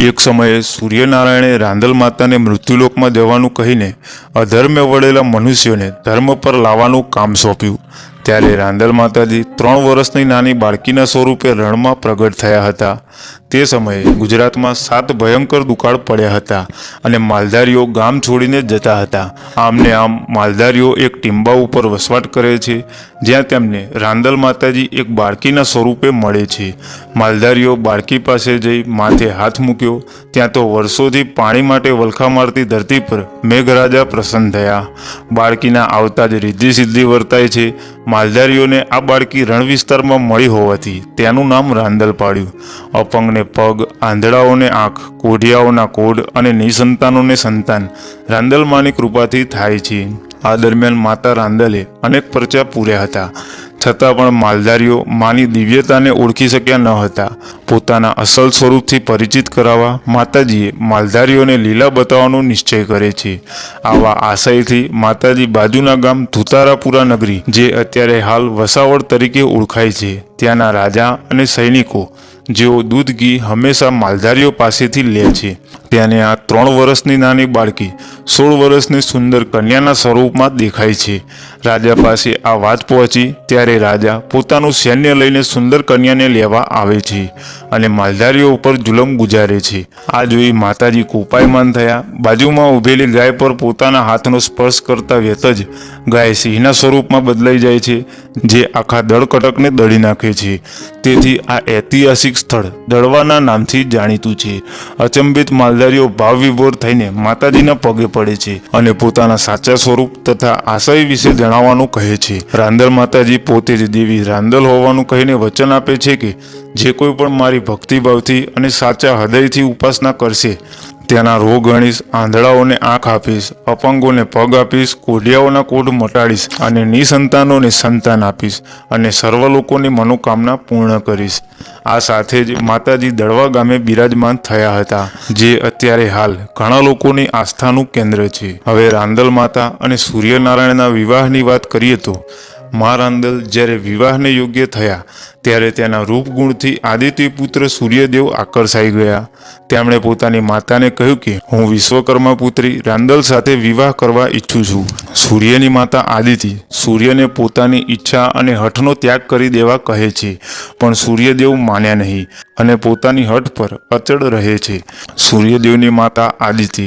એક સમયે સૂર્યનારાયણે રાંદલ માતાને મૃત્યુલોકમાં જવાનું કહીને અધર્મે વળેલા મનુષ્યોને ધર્મ પર લાવવાનું કામ સોંપ્યું. ત્યારે રાંદલ માતાજી ત્રણ વર્ષની નાની બાળકીના સ્વરૂપે રણમાં પ્રગટ થયા હતા. તે સમયે ગુજરાતમાં સાત ભયંકર દુકાળ પડ્યા હતા અને માલધારીઓ ગામ છોડીને જતા હતા. આમને આમ માલધારીઓ એક ટીંબા ઉપર વસવાટ કરે છે, જ્યાં તેમને રાંદલ માતાજી એક બાળકીના સ્વરૂપે મળે છે. માલધારીઓ બાળકી પાસે જઈ માથે હાથ મૂક્યો, ત્યાં તો વર્ષોથી પાણી માટે વલખા મારતી ધરતી પર મેઘરાજા પ્રસન્ન થયા. બાળકીના આવતા જ રિદ્ધિ સિદ્ધિ વર્તાય છે. માલધારીઓને આ બાળકી રણ વિસ્તારમાં મળી હોવાથી તેનું નામ રાંદલ પાડ્યું. અપંગને પગ, આંધળાઓને આંખ, કોઢિયાઓના કોઢ અને નિસંતાનોને સંતાન. રાંદલમાની કૃપાથી થાય છે. આ દરમિયાન માતા રાંદલે અનેક પરચા પૂર્યા હતા. છતાં પણ માલધારીઓ માની દિવ્યતાને ઓળખી શક્યા ન હતા. પોતાના અસલ સ્વરૂપથી પરિચિત કરાવવા માતાજીએ માલધારીઓને લીલા બતાવવાનો નિશ્ચય કરે છે. આવા આશયથી માતાજી બાજુના ગામ ધુતારાપુરા નગરી, જે અત્યારે હાલ વસાવડ તરીકે ઓળખાય છે. ત્યાંના રાજા અને સૈનિકો જેઓ દૂધ ઘી હંમેશા માલધારીઓ પાસેથી લે છે. તેને આ ત્રણ વર્ષની નાની બાળકી સોળ વર્ષની સુંદર કન્યાના સ્વરૂપમાં દેખાય છે. રાજા પાસે આ વાત પહોંચી ત્યારે રાજા પોતાનું સૈન્ય લઈને સુંદર કન્યાને લેવા આવે છે અને માલધારીઓ ઉપર જુલમ ગુજારે છે. આ જોઈ માતાજી કોપાયમાન થયા. બાજુમાં ઊભેલી ગાય પર પોતાના હાથનો સ્પર્શ કરતા વ્યત જ ગાય સિંહના સ્વરૂપમાં બદલાઈ જાય છે, જે આખા દળકટકને દળી નાખે છે. તેથી આ ઐતિહાસિક સ્થળ દળવાના નામથી જાણીતું છે. અચંબિત માલધારીઓ ભાવ વિભોર થઈને માતાજીના પગે પડે છે અને પોતાના સાચા સ્વરૂપ તથા આશય વિશે જણાવવાનું કહે છે. રાંદલ માતાજી પોતે જ દેવી રાંદલ હોવાનું કહીને વચન આપે છે કે જે કોઈ પણ મારી ભક્તિભાવથી અને સાચા હૃદયથી ઉપાસના કરશે તેના રોગ ગણીશ, આંધળાઓને આંખ આપીશ, અપંગોને પગ આપીશ, કોઢિયાઓના કોઢ મટાડીશ અને નિસંતાનોને સંતાન આપીશ અને સર્વ લોકોની મનોકામના પૂર્ણ કરીશ. આ સાથે જ માતાજી દળવા ગામે બિરાજમાન થયા હતા, જે અત્યારે હાલ ઘણા લોકોની આસ્થાનું કેન્દ્ર છે. હવે રાંદલ માતા અને સૂર્યનારાયણના વિવાહની વાત કરીએ તો મા રાંદલ જ્યારે વિવાહને યોગ્ય થયા, ત્યારે તેના રૂપગુણથી આદિત્યપુત્ર સૂર્યદેવ આકર્ષાઈ ગયા. તેમણે પોતાની માતાને કહ્યું કે, હું વિશ્વકર્મા પુત્રી રાંદલ સાથે વિવાહ કરવા ઈચ્છું છું. સૂર્યની માતા આદિતિ સૂર્યને પોતાની ઈચ્છા અને હઠનો ત્યાગ કરી દેવા કહે છે, પણ સૂર્યદેવ માન્યા નહીં અને પોતાની હઠ પર અચળ રહે છે. સૂર્યદેવની માતા આદિતિ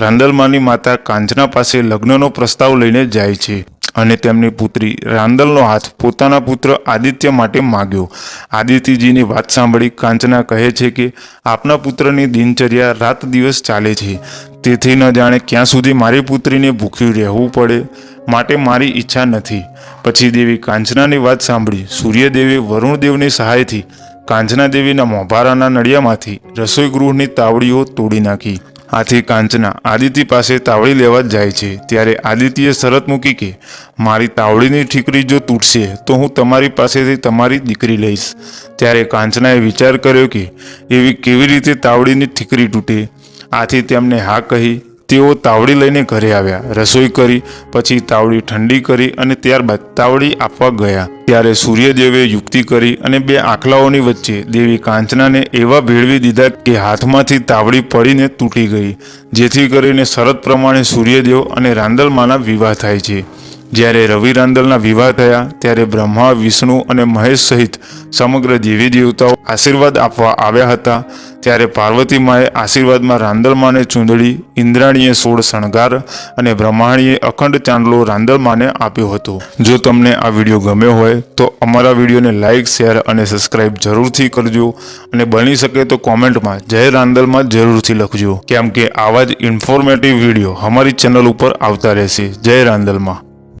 રાંદલમાની માતા કાંચના પાસે લગ્નનો પ્રસ્તાવ લઈને જાય છે. અને તેમની પુત્રી રાંદલનો હાથ પોતાના પુત્ર આદિત્ય માટે માગ્યો. આદિત્યજીની વાત સાંભળી કાંચના કહે છે કે, આપના પુત્રની દિનચર્યા રાત દિવસ ચાલે છે. તેથી ન જાણે ક્યાં સુધી મારી પુત્રીને ભૂખ્યું રહેવું પડે. માટે મારી ઈચ્છા નથી. પછી દેવી કાંચનાની વાત સાંભળી. સૂર્યદેવે વરુણદેવની સહાયથી કાંચના દેવીના મોભારાના નળિયામાંથી રસોઈ ગૃહની તાવડીઓ તોડી નાખી. આથી કાંચના આદિત્ય પાસે તાવડી લેવા જાય છે. ત્યારે આદિત્યએ શરત મૂકી કે, મારી તાવડીની ઠીકરી જો તૂટશે, તો હું તમારી પાસેથી તમારી દીકરી લઈશ. ત્યારે કાંચનાએ વિચાર કર્યો કે, એવી કેવી રીતે તાવડીની ઠીકરી તૂટે? આથી તેમને હા કહી તેઓ તાવડી લઈને ઘરે આવ્યા. રસોઈ કરી, પછી તાવડી ઠંડી કરી અને ત્યારબાદ તાવડી આપવા ગયા. ત્યારે સૂર્યદેવે યુક્તિ કરી અને બે આંકલાઓની વચ્ચે દેવી કાંચનાને એવા ભેળવી દીધા કે હાથમાંથી તાવડી પડીને તૂટી ગઈ, જેથી કરીને શરત પ્રમાણે સૂર્યદેવ અને રાંદલમાના વિવાહ થાય છે. જ્યારે રવિ રાંદલના વિવાહ થયા, ત્યારે બ્રહ્મા, વિષ્ણુ અને મહેશ સહિત સમગ્ર દેવી દેવતાઓ આશીર્વાદ આપવા આવ્યા હતા. ત્યારે પાર્વતી માએ આશીર્વાદમાં રાંદલમાને ચૂંદડી, ઇન્દ્રાણીએ સોળ શણગાર અને બ્રહ્માણીએ અખંડ ચાંદલો રાંદલમાને આપ્યો હતો. જો તમને આ વીડિયો ગમ્યો હોય, તો અમારા વિડીયોને લાઇક શેર અને સબસ્ક્રાઇબ જરૂરથી કરજો અને બની શકે તો કોમેન્ટમાં જય રાંદલમાં જરૂરથી લખજો. કેમ કે આવા જ ઇન્ફોર્મેટિવ વીડિયો અમારી ચેનલ ઉપર આવતા રહેશે. જય રાંદલમાં.